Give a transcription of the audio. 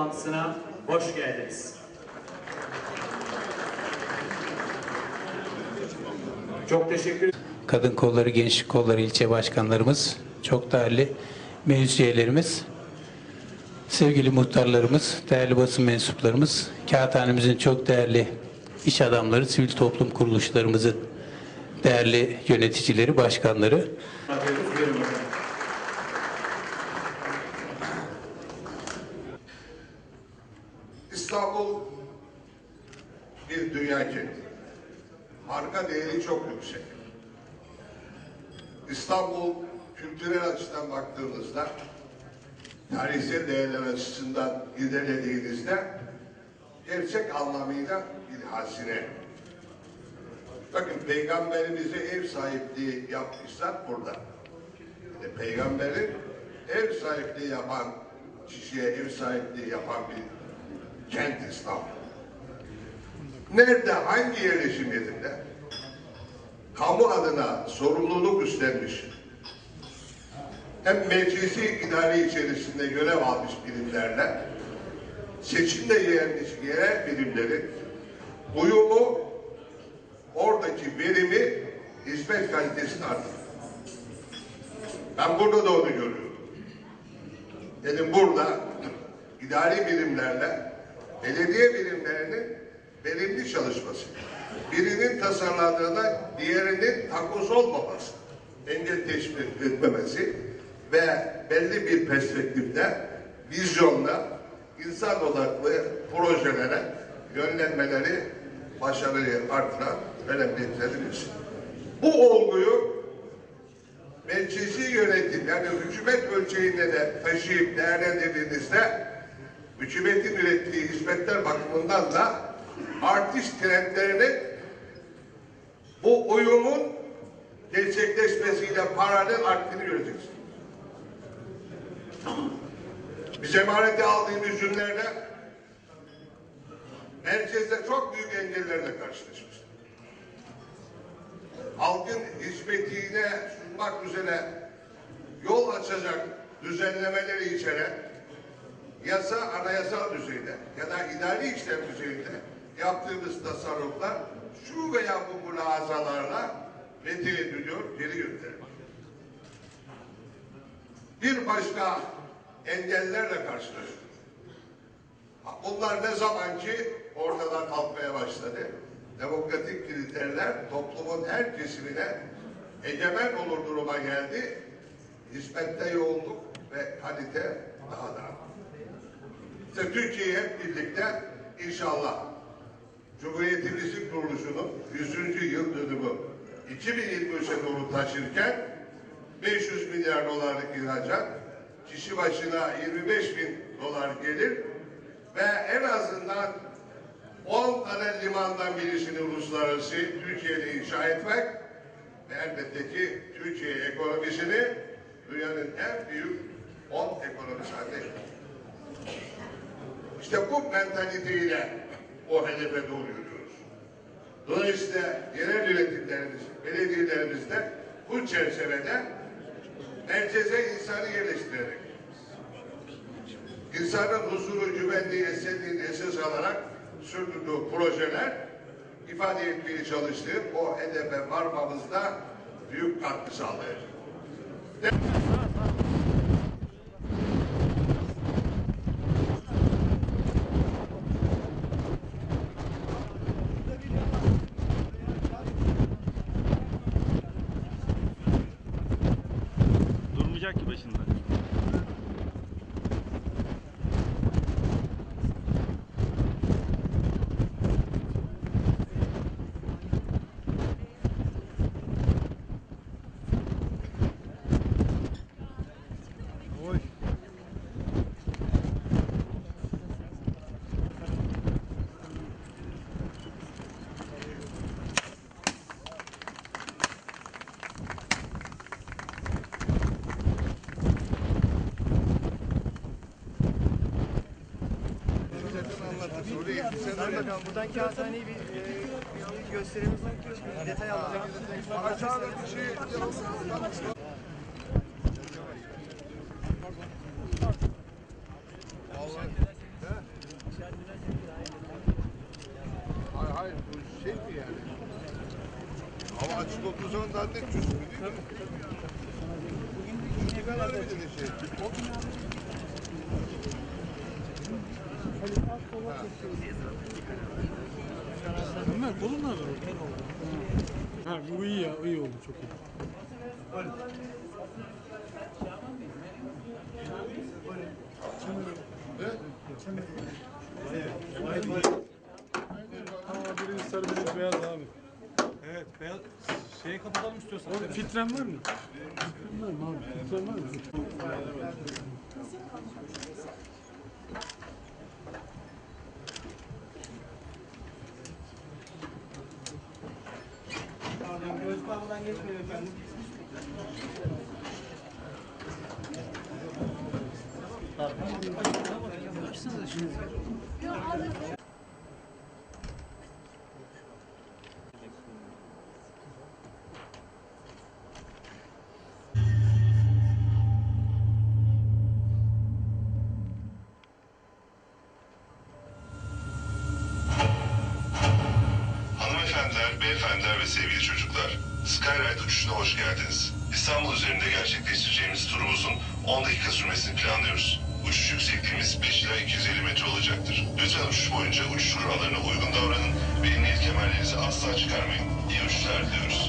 toplantısına hoş geldiniz. Çok teşekkür Kadın Kolları, Gençlik Kolları ilçe başkanlarımız, çok değerli meclis üyelerimiz, sevgili muhtarlarımız, değerli basın mensuplarımız, kağıthanemizin çok değerli iş adamları, sivil toplum kuruluşlarımızın değerli yöneticileri, başkanları, ediyoruz. Buyurun bakalım. İstanbul bir dünya kenti. Marka değeri çok yüksek. İstanbul kültürel açıdan baktığımızda, tarihsel değerler açısından irdelediğinizde gerçek anlamıyla bir hazine. Bakın peygamberimize ev sahipliği yapmışlar burada. E, peygamberi ev sahipliği yapan kişiye ev sahipliği yapan bir kent İstanbul. Nerede, hangi yerleşim yerinde kamu adına sorumluluk üstlenmiş hem meclisi idare içerisinde görev almış birimlerle seçimde yenmiş yerel birimlerin uyumu oradaki verimi hizmet kalitesini artırır. Ben burada da onu görüyorum. Dedim burada idari birimlerle belediye birimlerinin verimli çalışması. Birinin tasarladığına diğerinin takoz olmaması, engel teşvik etmemesi ve belli bir perspektifte, vizyonla insan odaklı projelere yönlenmeleri başarıyı artıran önemli birisi. Bu olguyu meclisi yönetim yani hükümet ölçeğinde de taşıyıp değerlendirdiğinizde hükümetin ürettiği hizmetler bakımından da artist trendlerinin bu uyumun gerçekleşmesiyle paralel arttığını göreceksiniz. Biz emanete aldığımız günlerde merkezde çok büyük engellerle karşılaşmıştık. Halkın hizmetine sunmak üzere yol açacak düzenlemeleri içeren yasa anayasal düzeyde ya da idari işlem düzeyinde yaptığımız tasarruflar şu veya bu mülahazalarla metin ediliyor, geri gönderiliyor. Bir başka engellerle karşılaşıyoruz. Bunlar ne zaman ki ortadan kalkmaya başladı. Demokratik kriterler toplumun her kesimine egemen olur duruma geldi. Hizmette yoğunluk ve kalite daha da arttı. İşte Türkiye'yi hep birlikte inşallah Cumhuriyetimizin kuruluşunun 100. yıl dönümü 2023'e doğru taşırken 500 milyar dolarlık ihracat, kişi başına 25 bin dolar gelir ve en azından 10 tane limandan birisini uluslararası Türkiye'de inşa etmek ve elbette ki Türkiye ekonomisini dünyanın en büyük 10 ekonomisi haline. İşte bu mentaliteyle o hedefe doğru yürüyoruz. Dolayısıyla yerel yönetimlerimiz, belediyelerimizde bu çerçevede merkeze insanı yerleştirerek insanın huzuru, güvenliği, esenliğini esas alarak sürdürdüğü projeler ifade etmeye çalıştığı o hedefe varmamızda büyük katkı sağlayacak. Durmayacak ki buraya Sayın Bakan buradan kağıthaneyi bir, e, bir gösterelim. Detay alalım. Aşağıdaki şey... Hayır hayır bu şey mi yani? Hava açık olduğu zaman daha net çözümü değil mi? Bugün bir şey. Ömer kolun ne haber? Ha bu iyi ya, iyi oldu çok iyi. Aa, biriniz sarı biriniz beyaz abi. Evet, beyaz şeyi kapatalım istiyorsan. Oğlum filtren var mı? Filtren var mı abi? Filtren var mı? Hanımefendiler, beyefendiler ve sevgili çocuklar, Skyride uçuşuna hoş geldiniz. İstanbul üzerinde gerçekleştireceğimiz turumuzun 10 dakika sürmesini planlıyoruz. Uçuş yüksekliğimiz 5 ila 250 metre olacaktır. Lütfen uçuş boyunca uçuş kurallarına uygun davranın ve emniyet kemerlerinizi asla çıkarmayın. İyi uçuşlar diliyoruz.